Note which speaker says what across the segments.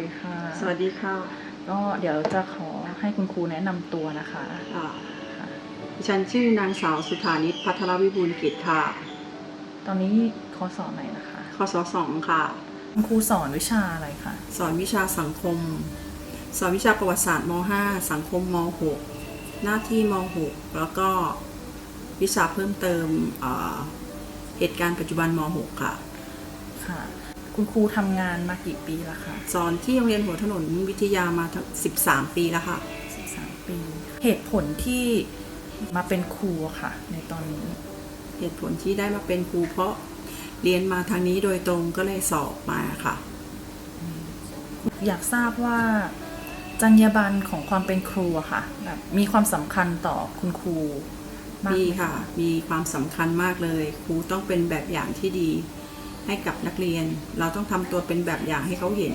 Speaker 1: ดีค่ะ
Speaker 2: สวัสดีค่ะ
Speaker 1: ก็เดี๋ยวจะขอให้คุณครูแนะนำตัวนะคะ
Speaker 2: อ่า
Speaker 1: ค่ะ
Speaker 2: ดิฉันชื่อนางสาวสุธานิตพัทรวิบูลย์กิจค่ะ
Speaker 1: ตอนนี้คอสอนไหนนะคะ
Speaker 2: คศสองค่ะ
Speaker 1: คุณครูสอนวิชาอะไรคะ
Speaker 2: สอนวิชาสังคม สอนวิชาประวัติศาสตร์ม .5 สังคมม .6 หน้าที่ม .6 แล้วก็วิชาเพิ่มเติมอ่าเหตุการณ์ปัจจุบันม .6 ค่ะ
Speaker 1: ค่ะ คุณครูทำงานมากี่ปีแล้วคะ
Speaker 2: สอนที่โรงเรียนหัวถนนวิทยามาทั้ง13 ปีแล้วค่ะ
Speaker 1: 13 ปี เหตุผลที่มาเป็นครูอะค่ะ ในตอนนี้
Speaker 2: เหตุผลที่ได้มาเป็นครูเพราะเรียนมาทางนี้โดยตรงก็เลยสอบมาค่ะ
Speaker 1: อยากทราบว่าจรรยาบรรณของความเป็นครูอะค่ะแบบมีความสำคัญต่อคุณครูมาก
Speaker 2: มี
Speaker 1: ไหม
Speaker 2: ค่ะ มีความสำคัญมากเลย ครูต้องเป็นแบบอย่างที่ดี ให้กับนักเรียน เราต้องทำตัวเป็นแบบอย่างให้เขาเห็น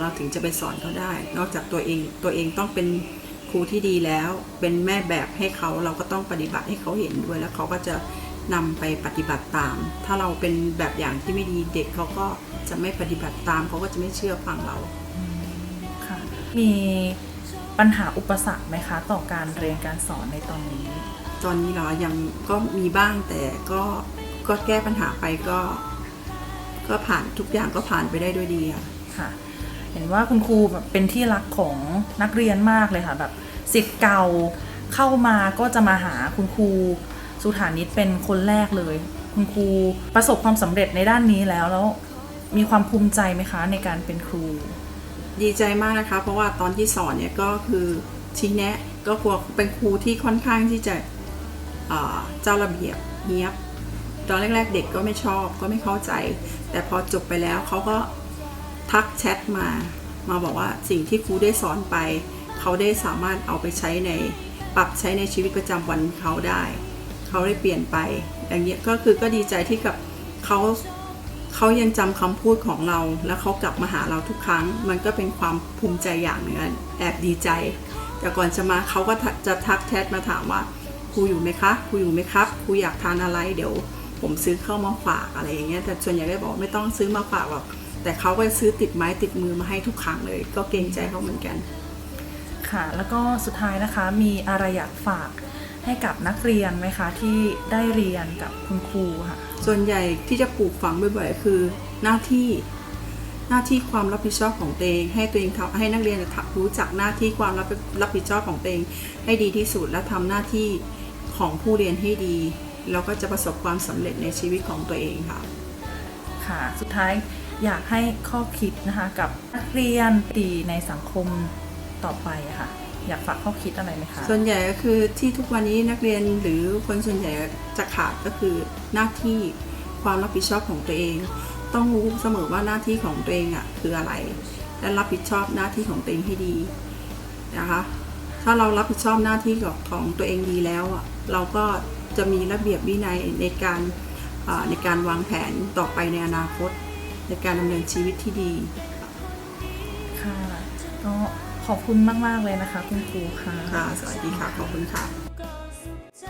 Speaker 2: เราถึงจะไปสอนเขาได้ นอกจากตัวเองตัวเองต้องเป็นครูที่ดีแล้ว เป็นแม่แบบให้เขาเราก็ต้องปฏิบัติให้เขาเห็นด้วย แล้วเขาก็จะนำไปปฏิบัติตาม ถ้าเราเป็นแบบอย่างที่ไม่ดีเด็กเขาก็จะไม่ปฏิบัติตามเขาก็จะไม่เชื่อฟังเรา
Speaker 1: ค่ะมีปัญหาอุปสรรคไหมคะ ต่อการเรียนการสอนในตอนนี้
Speaker 2: ตอนนี้เหรอยังก็มีบ้างแต่ก็ก็แก้ปัญหาไปก็ ก็ผ่านทุกอย่างก็ผ่านไปได้ด้วยดีค่ะ
Speaker 1: ค่ะ เห็นว่าคุณครูแบบเป็นที่รักของนักเรียนมากเลยค่ะแบบสิทธิ์เก่าเข้ามาก็จะมาหาคุณครูสุฐานิตเป็นคนแรกเลย คุณครูประสบความสำเร็จในด้านนี้แล้วแล้วมีความภูมิใจไหมคะในการเป็นครู
Speaker 2: ดีใจมากนะคะ เพราะว่าตอนที่สอนเนี่ยก็คือชี้แนะก็กลัวเป็นครูที่ค่อนข้างที่จะอ่าเจ้าระเบียบเนียบ ตอนแรกๆ เด็กก็ไม่ชอบก็ไม่เข้าใจ แต่พอจบไปแล้วเขาก็ทักแชทมา มาบอกว่าสิ่งที่ครูได้สอนไป เขาได้สามารถเอาไปใช้ในปรับใช้ในชีวิตประจำวันเขาได้ เขาได้เปลี่ยนไป อย่างเงี้ยก็คือก็ดีใจที่กับเขาเขายังจำคำพูดของเรา แล้วเขากลับมาหาเราทุกครั้ง มันก็เป็นความภูมิใจอย่างหนึ่งแอบดีใจ แต่ก่อนจะมาเขาก็จะทักแชทมาถามว่าครูอยู่ไหมคะครูอยู่ไหมครับครูอยากทานอะไรเดี๋ยว ผมซื้อเข้ามาฝากอะไรอย่างเงี้ยแต่ส่วนใหญ่ก็บอกไม่ต้องซื้อมาฝากหรอกแต่เขาก็ซื้อติดไม้ติดมือมาให้ทุกครั้งเลย ก็เกรงใจเขาเหมือนกัน
Speaker 1: ค่ะ แล้วก็สุดท้ายนะคะมีอะไรอยากฝากให้กับนักเรียนไหมคะที่ได้เรียนกับคุณครูค่ะ
Speaker 2: ส่วนใหญ่ที่จะปลูกฝังบ่อยๆคือหน้าที่หน้าที่ความรับผิดชอบของตัวเอง ให้ตัวเองทำให้นักเรียนรู้จักหน้าที่ความรับรับผิดชอบของตัวเอง ให้ดีที่สุดและทำหน้าที่ของผู้เรียนให้ดี แล้วก็จะประสบความสำเร็จในชีวิตของตัวเองค่ะ
Speaker 1: ค่ะ สุดท้ายอยากให้ข้อคิดนะคะกับนักเรียนดีในสังคมต่อไปอะค่ะ อยากฝากข้อคิดอะไรไหมคะ
Speaker 2: ส่วนใหญ่ก็คือที่ทุกวันนี้นักเรียนหรือคนส่วนใหญ่จะขาดก็คือหน้าที่ความรับผิดชอบของตัวเอง ต้องรู้เสมอว่าหน้าที่ของตัวเองอะคืออะไร และรับผิดชอบหน้าที่ของตัวเองให้ดีนะคะ ถ้าเรารับผิดชอบหน้าที่ของของตัวเองดีแล้วอะเราก็ จะมีระเบียบวินัยในการอ่าในการวางแผนต่อไปในอนาคต ในการดำเนินชีวิตที่ดี
Speaker 1: ค่ะก็ขอบคุณมาก ๆ เลยนะคะ คุณครูค่ะ
Speaker 2: ค่ะ สวัสดีค่ะ ขอบคุณค่ะ
Speaker 3: ก็สุขใจ